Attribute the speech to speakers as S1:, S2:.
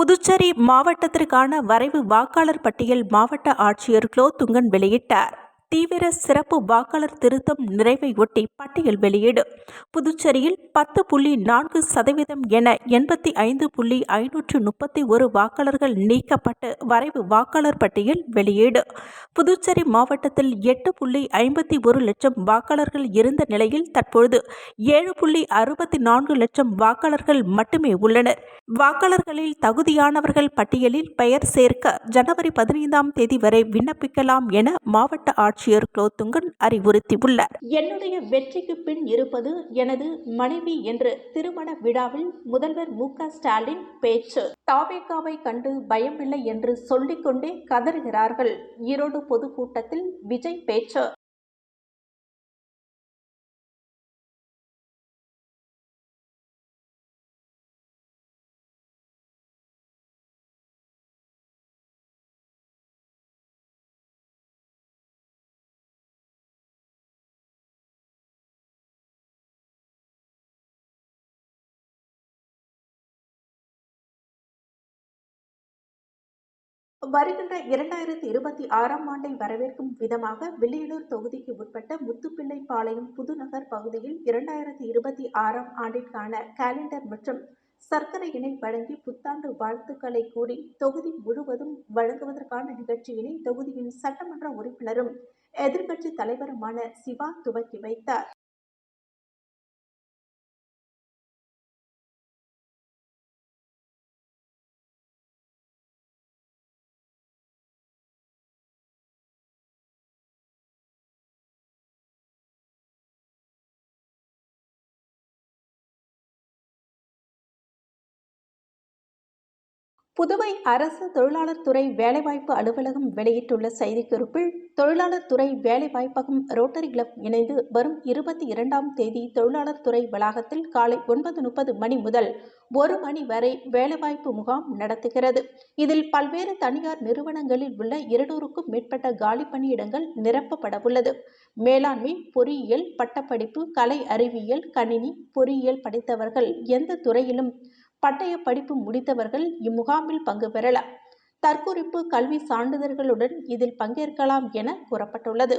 S1: புதுச்சேரி மாவட்டத்திற்கான வரைவு வாக்காளர் பட்டியல் மாவட்ட ஆட்சியர் குலோத்துங்கன் வெளியிட்டார். தீவிர சிறப்பு வாக்காளர் திருத்தம் நிறைவையொட்டி பட்டியல் வெளியீடு. புதுச்சேரியில் பத்து புள்ளி நான்கு சதவீதம் என எண்பத்தி ஐந்து புள்ளி ஐநூற்று முப்பத்தி ஒரு வாக்காளர்கள் நீக்கப்பட்டு வரைவு வாக்காளர் பட்டியல் வெளியீடு. புதுச்சேரி மாவட்டத்தில் எட்டு புள்ளி ஐம்பத்தி ஒரு லட்சம் வாக்காளர்கள் இருந்த நிலையில் தற்பொழுது ஏழு புள்ளி அறுபத்தி நான்கு லட்சம் வாக்காளர்கள் மட்டுமே உள்ளனர். வாக்காளர்களில் தகுதியானவர்கள் பட்டியலில் பெயர் சேர்க்க ஜனவரி பதினைந்தாம் தேதி வரை விண்ணப்பிக்கலாம் என மாவட்ட ஆட்சியர் குலோத்துங்கன் அறிவுறுத்தியுள்ளார் என்னுடைய வெற்றிக்கு பின் இருப்பது எனது மனைவி என்று திருமண விழாவில் முதல்வர் மு ஸ்டாலின் பேச்சு. தாவேகாவை கண்டு பயமில்லை என்று சொல்லிக்கொண்டே கதறுகிறார்கள். ஈரோடு பொதுக்கூட்டத்தில் விஜய் பேச்சு. வருகின்ற இரண்டாயிரத்தி இருபத்தி ஆறாம் ஆண்டை வரவேற்கும் விதமாக வில்லியனூர் தொகுதிக்கு உட்பட்ட முத்துப்பிள்ளைப்பாளையம் புதுநகர் பகுதியில் இரண்டாயிரத்தி இருபத்தி ஆறாம் ஆண்டிற்கான காலண்டர் மற்றும் சர்க்கரையினை வழங்கி புத்தாண்டு வாழ்த்துக்களை கூறி தொகுதி முழுவதும் வழங்குவதற்கான நிகழ்ச்சியினை தொகுதியின் சட்டமன்ற உறுப்பினரும் எதிர்க்கட்சி தலைவருமான சிவா துவக்கி வைத்தார். புதுவை அரசு தொழிலாளர் துறை வேலைவாய்ப்பு அலுவலகம் வெளியிட்டுள்ள செய்திக்குறிப்பில் தொழிலாளர் துறை வேலைவாய்ப்பகம் ரோட்டரி கிளப் இணைந்து வரும் இருபத்தி இரண்டாம் தேதி தொழிலாளர் துறை வளாகத்தில் காலை ஒன்பது முப்பது மணி முதல் ஒரு மணி வரை வேலைவாய்ப்பு முகாம் நடத்துகிறது. இதில் பல்வேறு தனியார் நிறுவனங்களில் உள்ள இருநூறுக்கும் மேற்பட்ட காலி பணியிடங்கள் நிரப்பப்படவுள்ளது. மேலாண்மை பொறியியல் பட்டப்படிப்பு கலை அறிவியல் கணினி பொறியியல் படித்தவர்கள் எந்த துறையிலும் பட்டய படிப்பு முடித்தவர்கள் இம்முகாமில் பங்கு பெறலாம். தற்குறிப்பு கல்வி சான்றிதழ்களுடன் இதில் பங்கேற்கலாம் என கூறப்பட்டுள்ளது.